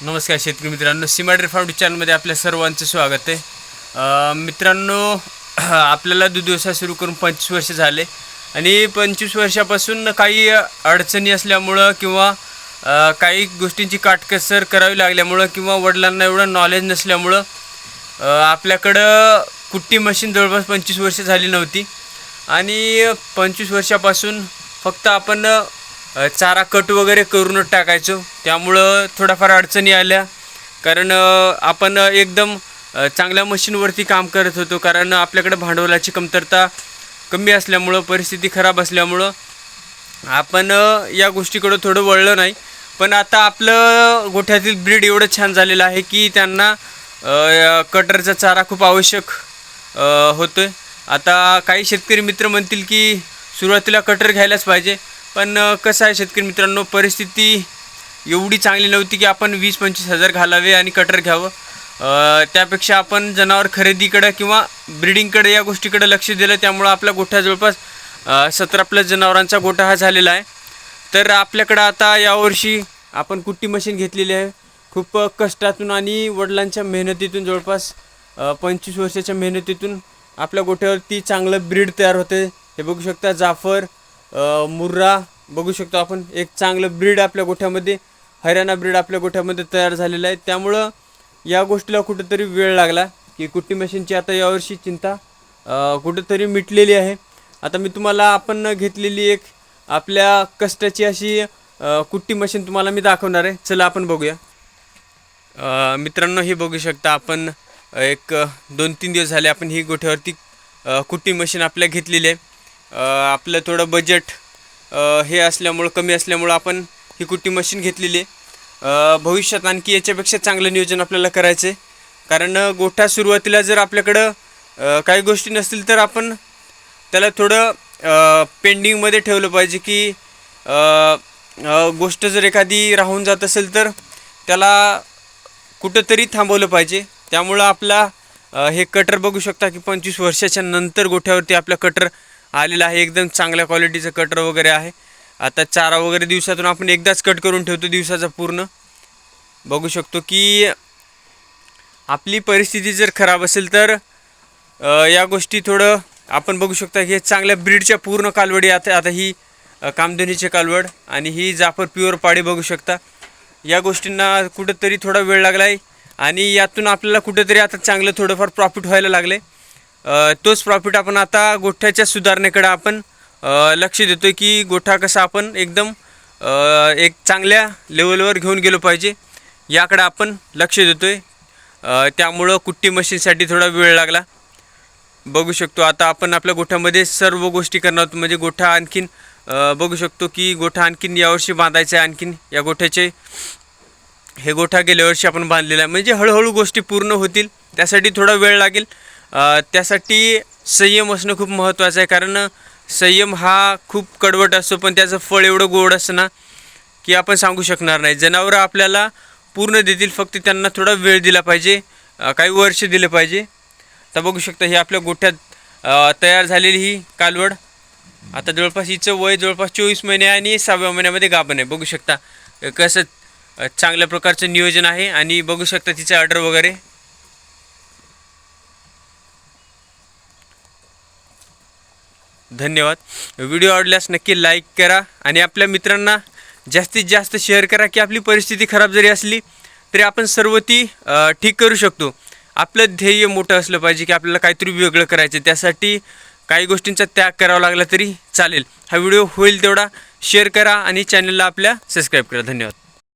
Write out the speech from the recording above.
नमस्कार शेतकरी मित्रांनो सिमाड्री फाउंड चॅनलमध्ये आपल्या सर्वांचं स्वागत आहे. मित्रांनो आपल्याला दूध व्यवसाय सुरू करून पंचवीस वर्ष झाले आणि पंचवीस वर्षापासून काही अडचणी असल्यामुळं किंवा काही गोष्टींची काटकसर करावी लागल्यामुळं किंवा वडिलांना एवढं नॉलेज नसल्यामुळं आपल्याकडं कुट्टी मशीन जवळपास पंचवीस वर्ष झाली नव्हती. आणि पंचवीस वर्षापासून फक्त आपण चारा कट वगैरे करूनच टाकायचो. त्यामुळं थोड्याफार अडचणी आल्या. कारण आपण एकदम चांगल्या मशीनवरती काम करत होतो. कारण आपल्याकडे भांडवलाची कमतरता कमी असल्यामुळं परिस्थिती खराब असल्यामुळं आपण या गोष्टीकडं थोडं वळलं नाही. पण आता आपलं गोठ्यातील ब्रीड एवढं छान झालेलं आहे की त्यांना कटरचा चारा खूप आवश्यक होतो आहे आता काही शेतकरी मित्र म्हणतील की सुरुवातीला कटर घ्यायलाच पाहिजे. पण कसं आहे शेतकरी मित्रांनो परिस्थिती एवढी चांगली नव्हती की आपण वीस पंचवीस हजार घालावे आणि कटर घ्यावं. त्यापेक्षा आपण जनावर खरेदीकडं किंवा ब्रिडिंगकडे या गोष्टीकडे लक्ष दिलं. त्यामुळं आपला गोठा जवळपास सतरा प्लस जनावरांचा गोठा हा झालेला आहे. तर आपल्याकडं आता यावर्षी आपण कुट्टी मशीन घेतलेली आहे. खूप कष्टातून आणि वडिलांच्या मेहनतीतून जवळपास पंचवीस वर्षाच्या मेहनतीतून आपल्या गोठ्यावरती चांगलं ब्रीड तयार होते हे बघू शकता जाफर मुर्रा बघू शकतो आपण. एक चांगलं ब्रीड आपल्या गोठ्यामध्ये हरियाणा ब्रीड आपल्या गोठ्यामध्ये तयार झालेलं आहे. त्यामुळं या गोष्टीला कुठंतरी वेळ लागला की कुट्टी मशीनची आता यावर्षी चिंता कुठंतरी मिटलेली आहे. आता मी तुम्हाला आपण घेतलेली एक आपल्या कष्टाची अशी कुट्टी मशीन तुम्हाला मी दाखवणार आहे. चला आपण बघूया. मित्रांनो हे बघू शकता आपण. एक दोन तीन दिवस झाले आपण ही गोठ्यावरती कुट्टी मशीन आपल्या घेतलेली आहे. आपलं थोडं बजेट हे असल्यामुळं कमी असल्यामुळं आपण ही कुट्टी मशीन घेतलेली आहे. भविष्यात आणखी याच्यापेक्षा चांगलं नियोजन आपल्याला करायचं आहे कारण गोठा सुरुवातीला जर आपल्याकडं काही गोष्टी नसतील तर आपण त्याला थोडं पेंडिंगमध्ये ठेवलं पाहिजे की गोष्ट जर एखादी राहून जात असेल तर त्याला कुठंतरी थांबवलं पाहिजे. त्यामुळं आपला हे कटर बघू शकता की पंचवीस वर्षाच्या नंतर गोठ्यावरती आपला कटर आलेला आहे. एकदम चांगल्या क्वालिटीचं कटर वगैरे आहे. आता चारा वगैरे दिवसातून आपण एकदाच कट करून ठेवतो दिवसाचा पूर्ण. बघू शकतो की आपली परिस्थिती जर खराब असेल तर या गोष्टी थोडं आपण बघू शकता की हे चांगल्या ब्रीडच्या पूर्ण कालवडी आता आता ही अ, कामधनीचे कालवड आणि ही जाफर प्युअर पाडी बघू शकता. या गोष्टींना कुठंतरी थोडा वेळ लागला आहे आणि यातून आपल्याला कुठंतरी आता चांगलं थोडंफार प्रॉफिट व्हायला लागले तोच प्रॉफिट आपण आता गोठ्याच्या सुधारणेकडे आपण लक्ष देतो आहे की गोठा कसा आपण एकदम एक चांगल्या लेवलवर घेऊन गेलो पाहिजे याकडे आपण लक्ष देतो आहे त्यामुळं कुट्टी मशीनसाठी थोडा वेळ लागला. बघू शकतो आता आपण आपल्या गोठ्यामध्ये सर्व गोष्टी करणार आहोत. म्हणजे गोठा आणखीन बघू शकतो की गोठा आणखीन यावर्षी बांधायचा आहे आणखीन या गोठ्याचे. हे गोठा गेल्या वर्षी आपण बांधलेला आहे. म्हणजे हळूहळू गोष्टी पूर्ण होतील. त्यासाठी थोडा वेळ लागेल. त्यासाठी संयम असणं खूप महत्त्वाचं आहे. कारण संयम हा खूप कडवट असतो पण त्याचं फळ एवढं गोड असतं ना की आपण सांगू शकणार नाही. जनावरं आपल्याला पूर्ण देतील फक्त त्यांना थोडा वेळ दिला पाहिजे काही वर्ष दिले पाहिजे. तर बघू शकता ही आपल्या गोठ्यात तयार झालेली ही कालवड. आता जवळपास हिचं वय जवळपास चोवीस महिने आहे आणि सहाव्या महिन्यामध्ये गाभण आहे. बघू शकता कसं चांगल्या प्रकारचं नियोजन आहे. आणि बघू शकता तिचं ऑर्डर वगैरे. धन्यवाद. व्हिडिओ आवडल्यास नक्की लाईक करा आणि आपल्या मित्रांना जास्तीत जास्त शेअर करा की आपली परिस्थिती खराब जरी असली तरी आपण सर्व ती ठीक करू शकतो. आपलं ध्येय मोठं असलं पाहिजे की आपल्याला काहीतरी वेगळं करायचं त्यासाठी काही गोष्टींचा त्याग करावा लागला तरी चालेल. हा व्हिडिओ होईल तेवढा. शेअर करा आणि चॅनलला आपल्या सबस्क्राईब करा. धन्यवाद.